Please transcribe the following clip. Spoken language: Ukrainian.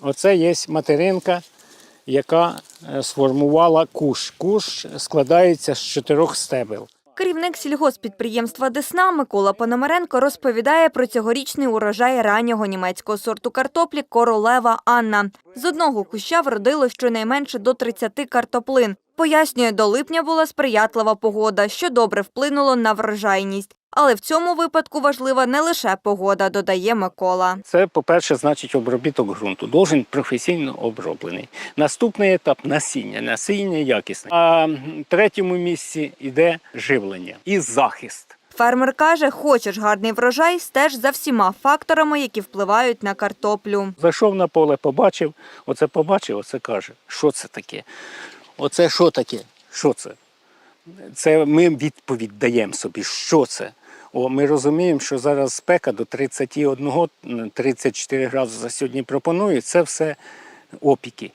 Оце є материнка, яка е, сформувала куш. Куш складається з чотирьох стебел. Керівник сільгоспідприємства Десна Микола Пономаренко розповідає про цьогорічний урожай раннього німецького сорту картоплі Королева Анна. З одного куща вродило щонайменше до 30 картоплин. Пояснює, до липня була сприятлива погода, що добре вплинуло на врожайність. Але в цьому випадку важлива не лише погода, додає Микола. Це, по-перше, значить обробіток ґрунту. Должен професійно оброблений. Наступний етап насіння. Насіння якісне. А в третьому місці йде живлення і захист. Фермер каже, хочеш гарний врожай, стеж за всіма факторами, які впливають на картоплю. Зайшов на поле, побачив, оце побачив, оце каже, що це таке? Оце що таке? Що це? Це ми відповідь даємо собі, що це. О, ми розуміємо, що зараз спека до 31-34 градуси за сьогодні пропонують. Це все опіки.